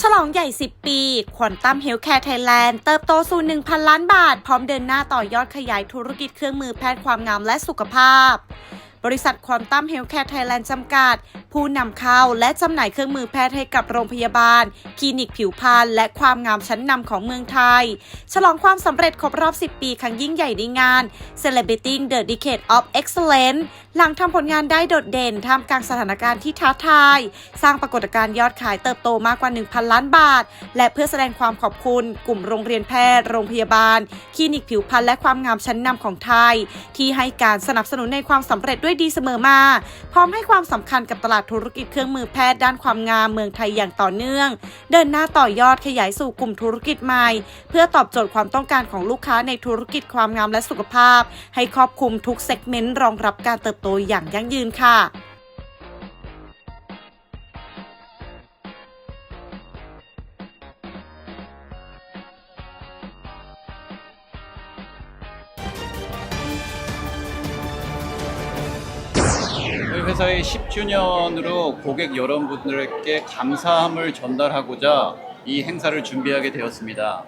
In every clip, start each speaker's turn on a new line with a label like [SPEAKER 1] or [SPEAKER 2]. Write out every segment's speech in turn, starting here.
[SPEAKER 1] ฉลองใหญ่ 10 ปี ควอนตัมเฮลท์แคร์ไทยแลนด์เติบโตสู่ 1,000 ล้านบาท พร้อมเดินหน้าต่อยอดขยายธุรกิจเครื่องมือแพทย์ความงามและสุขภาพ บริษัทควอนตัมเฮลท์แคร์ไทยแลนด์จำกัด ผู้นำเข้าและจำหน่ายเครื่องมือแพทย์ให้กับโรงพยาบาล คลินิกผิวพรรณและความงามชั้นนำของเมืองไทย ฉลองความสำเร็จครบรอบ 10 ปีครั้งยิ่งใหญ่ในงาน Celebrating the Decade of Excellence หลังทำผลงานได้โดดเด่นท่ามกลางสถานการณ์ที่ท้าทาย สร้างปรากฏการณ์ยอดขายเติบโตมากกว่า 1,000 ล้านบาท และเพื่อแสดงความขอบคุณกลุ่มโรงเรียนแพทย์ โรงพยาบาล คลินิกผิวพรรณและความงามชั้นนำของไทย ที่ให้การสนับสนุนในความสำเร็จด้วยดีเสมอมา พร้อมให้ความสำคัญกับตลาดธุรกิจเครื่องมือแพทย์ด้านความงามเมืองไทยอย่างต่อเนื่อง เดินหน้าต่อยอดขยายสู่กลุ่มธุรกิจใหม่ เพื่อตอบโจทย์ความต้องการของลูกค้าในธุรกิจความงามและสุขภาพ ให้ครอบคลุมทุกเซกเมนต์รองรับการเติบโตอย่างยั่งยืนค่ะ
[SPEAKER 2] 회사의 10주년으로 고객 여러분들께 감사함을 전달하고자 이 행사를 준비하게 되었습니다.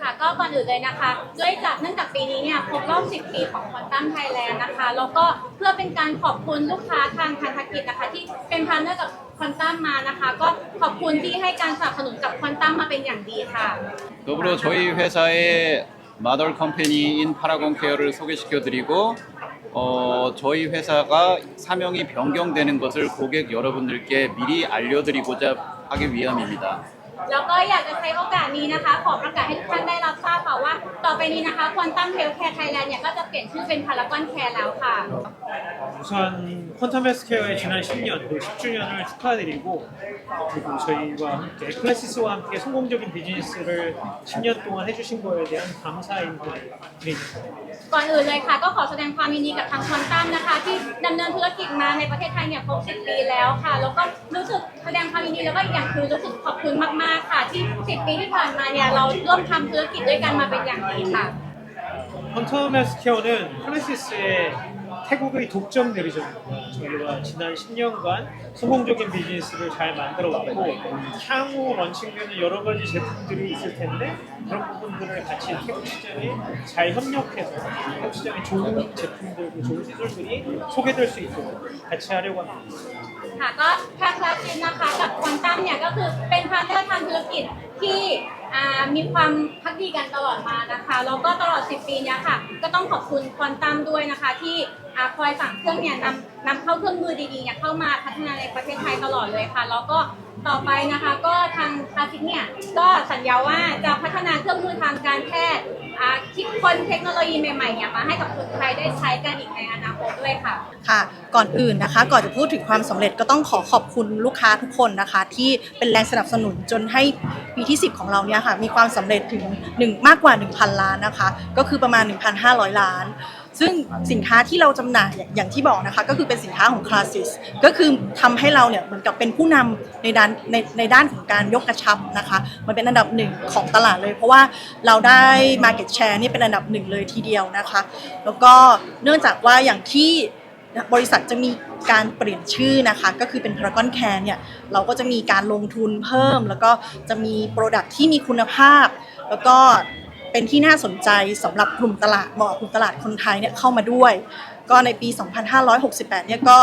[SPEAKER 3] ค่ะก็ก่อนอื่นเลยนะคะด้วยจากเนื่องจากปีนี้เนี่ยครบรอบ 10 ปีของควอนตัมไทยแลนด์นะคะ แล้วก็เพื่อเป็นการขอบคุณลูกค้าทางพันธกิจนะคะ ที่เป็นพาร์ทเนอร์กับควอนตัมมานะคะ ก็ขอบคุณที่ให้การสนับสนุนกับควอนตัมมาเป็นอย่างดีค่ะ
[SPEAKER 2] 더불어 저희 회사의 마더 컴퍼니인 파라곤 케어를 소개시켜 드리고 어, 저희 회사가 사명이 변경되는 것을 고객 여러분들께 미리 알려드리고자 하기 위함입니다.
[SPEAKER 3] แล้วก็อยากจะใช้โอกาสนี้นะคะ ขอประกาศให้ทุกท่านได้รับทราบค่ะว่า ต่อไปนี้นะคะควอนตัมเฮลท์แคร์ไทยแลนด์เนี่ยก็จะเปลี่ยนชื่อเป็นพารากอนแคร์แล้วค่ะ
[SPEAKER 4] 우선 퀀텀 헬스케어의 지난 10년 그리고 10주년을 축하드리고 그리고 저희와 함께 클래시스와 함께 성공적인 비즈니스를 10년 동안 해주신 거에 대한 감사 인사를 드립니다.
[SPEAKER 3] ก่อนอื่นเลยค่ะ ก็ขอแสดงความยินดีกับทางควอนตัมนะคะ ที่ดำเนินธุรกิจมาในประเทศไทยเนี่ยครบ 10 ปีแล้วค่ะ แล้วก็รู้สึกแสดงความยินดีแล้วก็อีกอย่างคือรู้สึกขอบคุณมากๆ ค่ะ ที่ 10 ปีที่ผ่านมาเนี่ยเราร่วมทำธุรกิจด้วยกันมาเป็นอย่างดีค่ะ
[SPEAKER 4] 퀀텀 헬스케어는 클래시스의 태국의 독점 대리점입니다. 저희가 지난 10년간 성공적인 비즈니스를 잘 만들어 왔고 향후 런칭되는 여러 가지 제품들이 있을 텐데 그런 부분들을 같이 태국 시장에 잘 협력해서 태국 시장에 좋은 제품들, 좋은 시술들이 소개될 수 있도록 같이 하려고 합니다.
[SPEAKER 3] ค่ะก็ทางคลาสสิสนะคะกับควอนตัมเนี่ยก็คือเป็นพาร์ทเนอร์ทางธุรกิจที่ อ่ามีความพักดีกันตลอดมานะคะแล้วก็ตลอด 10 ปีเนี้ยค่ะ ก็ต้องขอบคุณควอนตัมด้วยนะคะ ที่อ่าคอยสั่งเครื่องเนี่ยนำนำเข้าเครื่องมือดีๆเนี่ยเข้ามาพัฒนาในประเทศไทยตลอดเลยค่ะ แล้วก็ต่อไปนะคะ ก็ทางคาสิกเนี่ยก็สัญญาว่าจะพัฒนาเครื่องมือทางการแพทย์ คิดค้นเทคโนโลยีใหม่ๆเนี่ยมาให้กับคนไทยได้ใช้กันอีกในอนาคตด้วยค่ะ
[SPEAKER 5] ค่ะ ก่อนอื่นนะคะ ก่อนจะพูดถึงความสำเร็จก็ต้องขอขอบคุณลูกค้าทุกคนนะคะ ที่เป็นแรงสนับสนุนจนให้ปีที่ 10 ของเราเนี่ยค่ะ มีความสำเร็จถึง 1 มากกว่า 1,000 ล้านนะคะ ก็คือประมาณ 1,500 ล้าน ซึ่งสินค้าที่เราจำหน่ายอย่างอย่างที่บอกนะคะก็คือเป็นสินค้าของ Classis ก็คือทำให้เราเนี่ยเหมือนกับเป็นผู้นำในด้านในในด้านของการยกกระชับนะคะมันเป็นอันดับหนึ่งของตลาดเลย เพราะว่าเราได้ Market Share นี่เป็นอันดับหนึ่งเลยทีเดียวนะคะ แล้วก็เนื่องจากว่าอย่างที่บริษัทจะมีการเปลี่ยนชื่อนะคะ ก็คือเป็น Paragon Care เนี่ยเราก็จะมีการลงทุนเพิ่ม แล้วก็จะมีโปรดักที่มีคุณภาพ แล้วก็ เป็นที่น่าสนใจสำหรับกลุ่มตลาดเหมาะกับกลุ่มตลาดคนไทยเนี่ยเข้ามาด้วย ก็ในปี 2568 เนี่ยก็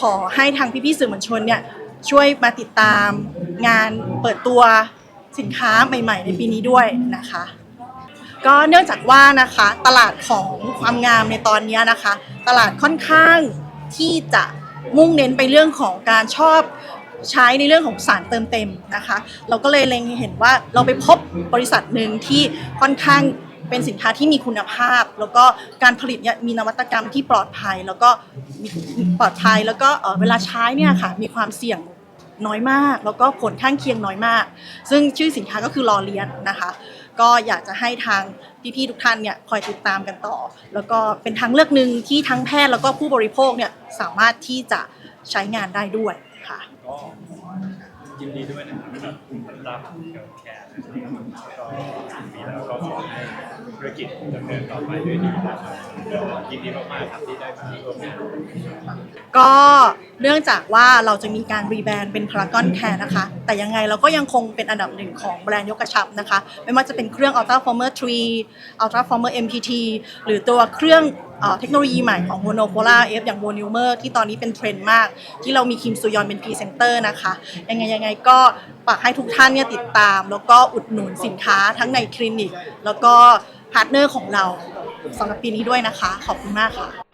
[SPEAKER 5] ขอให้ทางพี่ๆสื่อมวลชนเนี่ยช่วยมาติดตามงานเปิดตัวสินค้าใหม่ ๆ ในปีนี้ด้วยนะคะ ก็เนื่องจากว่านะคะตลาดของความงามในตอนนี้นะคะ ตลาดค่อนข้างที่จะมุ่งเน้นไปเรื่องของการชอบ ใช้ในเรื่องของสารเติมเต็มนะคะ เราก็เลยเล็งเห็นว่าเราไปพบบริษัทหนึ่งที่ค่อนข้างเป็นสินค้าที่มีคุณภาพ แล้วก็การผลิตเนี่ยมีนวัตกรรมที่ปลอดภัย แล้วก็ปลอดภัยแล้วก็เวลาใช้เนี่ยค่ะมีความเสี่ยงน้อยมาก แล้วก็ผลข้างเคียงน้อยมาก ซึ่งชื่อสินค้าก็คือรอเลียนนะคะ ก็อยากจะให้ทางพี่ๆทุกท่านเนี่ยคอยติดตามกันต่อ แล้วก็เป็นทางเลือกหนึ่งที่ทั้งแพทย์แล้วก็ผู้บริโภคเนี่ยสามารถที่จะใช้งานได้ด้วย ค่ะ
[SPEAKER 6] ก็ยินดีด้วยนะครับกับคุณตามเกี่ยวแคร์นะครับก็ปีแล้วก็ขอให้ธุรกิจดำเนินต่อไปด้วยดีนะครับก็ยินดีมากๆครับที่ได้มาร่วมงาน
[SPEAKER 5] ก็เนื่องจากว่าเราจะมีการรีแบรนด์เป็นพารากอนแคร์นะคะ แต่ยังไงเราก็ยังคงเป็นอันดับหนึ่งของแบรนด์ยกกระชับนะคะ ไม่ว่าจะเป็นเครื่อง Ultra Former 3 Ultra Former MPT หรือตัวเครื่อง เทคโนโลยีใหม่ของ Monopola F อย่างโมนิวเมอร์ที่ตอนนี้เป็นเทรนด์มาก ที่เรามีคิมซูยอนเป็นพรีเซนเตอร์นะคะ ยังไงยังไงก็ฝากให้ทุกท่านเนี่ยติดตาม แล้วก็อุดหนุนสินค้าทั้งในคลินิก แล้วก็พาร์ทเนอร์ของเราสำหรับปีนี้ด้วยนะคะ ขอบคุณมากค่ะ